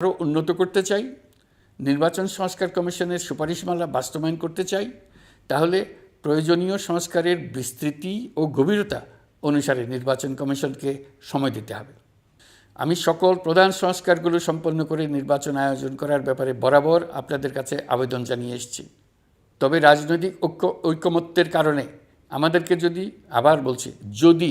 আরও উন্নত করতে চাই, নির্বাচন সংস্কার কমিশনের সুপারিশমালা বাস্তবায়ন করতে চাই, তাহলে প্রয়োজনীয় সংস্কারের বিস্তৃতি ও গভীরতা অনুসারে নির্বাচন কমিশনকে সময় দিতে হবে। আমি সকল প্রধান সংস্কারগুলো সম্পন্ন করে নির্বাচন আয়োজন করার ব্যাপারে বরাবর আপনাদের কাছে আবেদন জানিয়ে এসেছি। তবে রাজনৈতিক ঐক্য ঐকমত্যের কারণে আমাদেরকে যদি, আবার বলছি, যদি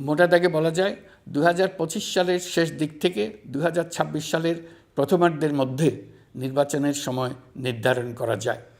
মোটা দাগে বলা যায় দু হাজার পঁচিশ সালের শেষ দিক থেকে দু হাজার ছাব্বিশ সালের প্রথমার্ধের মধ্যে নির্বাচনের সময় নির্ধারণ করা যায়।